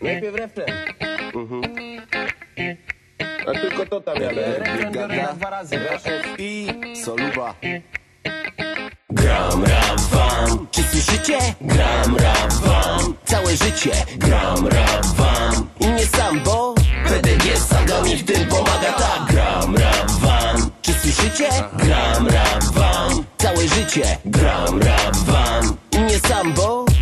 Najpierw refren. A tylko to tam jadę. Refren biorę na dwa razy? I soluba. Gram rap wam, czy słyszycie? Gram rap wam, całe życie Gram rap wam i nie sam, bo PDG saga mi w tym pomaga Tak, gram rap wam, czy słyszycie? Gram rap wam, całe życie Gram rap wam i nie sam, bo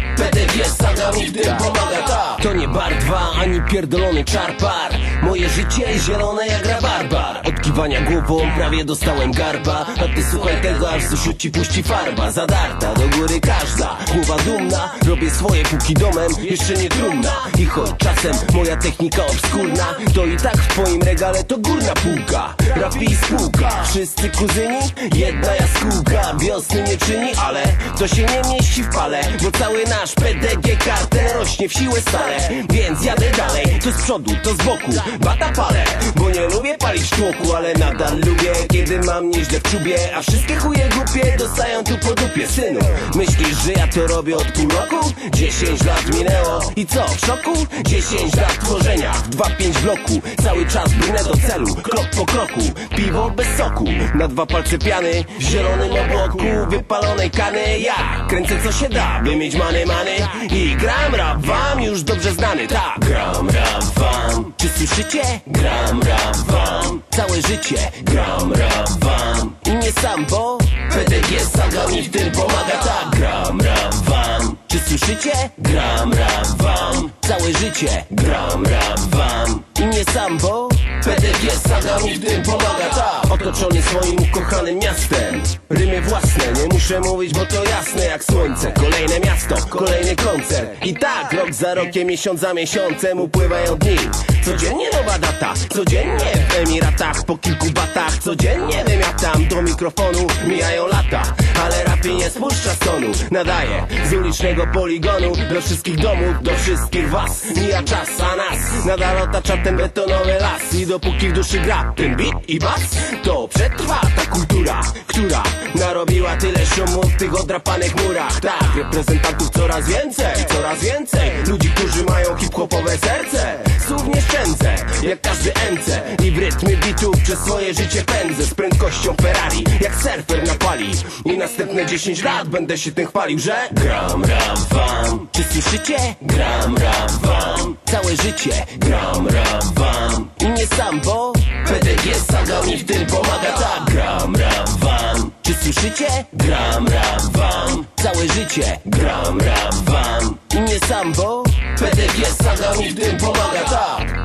PDG saga mi w tym pomaga nie bar dwa, ani pierdolony czarpar Moje życie zielone jak rabarbar. Od kiwania głową prawie dostałem garba. A ty słuchaj tego, aż z uszu ci puści farba. Zadarta do góry każda, głowa dumna Robię swoje póki domem, jeszcze nie trumna. I choć czasem moja technika obskurna To i tak w twoim regale to górna półka. Rap i spółka, wszyscy kuzyni Jedna jaskółka, wiosny nie czyni Ale to się nie mieści w pale Bo cały nasz PDG kartel rośnie w siłę stale Więc jadę dalej, to z przodu, to z boku. Bata palę, bo nie lubię palić tłoku Ale nadal lubię, kiedy mam nieźle w czubie. A wszystkie chuje głupie dostają tu po dupie Synu, myślisz, że ja to robię od pół roku? 10 lat minęło. I co, w szoku? 10 lat tworzenia, 2-5 w bloku. Cały czas brnę do celu, krok po kroku. Piwo bez soku, na dwa palce piany. W zielonym obłoku, wypalonej kany. Ja kręcę co się da, by mieć many many. I gram rap wam, już dobrze znany, tak. Gram rap wam, czy słyszycie? Gram rap wam, całe życie. Gram rap wam. I nie sam, bo PDG saga mi w tym pomaga, tak. Gram rap wam, czy słyszycie? Gram rap wam, całe życie. Gram rap wam. I nie sam, bo PDG saga mi w tym pomaga, tak Otoczony swoim ukochanym miastem. Rymy własne, nie muszę mówić, bo to jasne jak słońce. Kolejne miasto, kolejny koncert. I tak, rok za rokiem, miesiąc za miesiącem upływają dni. Codziennie nowa data, codziennie w Emiratach. Po kilku batach, codziennie wymiatam Do mikrofonu, mijają lata Ale rapi nie spuszcza stonu. Nadaje z ulicznego poligonu Do wszystkich domów, do wszystkich was. Mija czas, a nas nadal otacza ten betonowy las. I dopóki w duszy gra ten beat i bas To przetrwa ta kultura, która Narobiła tyle szumu w tych odrapanych murach. Tak, reprezentantów coraz więcej, coraz więcej. Ludzi, którzy mają hip-hopowe serce Słów nie szczędzę, jak każdy MC I w rytmie bitów przez swoje życie pędzę Z prędkością Ferrari, jak surfer na pali. I następne 10 lat będę się tym chwalił, że Gram rap wam, czy słyszycie? Gram rap wam, całe życie Gram rap wam. I nie sam, bo PDG saga mi w tym pomaga, tak. Gram rap wam, czy słyszycie? Gram rap wam, całe życie Gram rap wam. I nie sam, bo Saga mi w tym pomaga, tak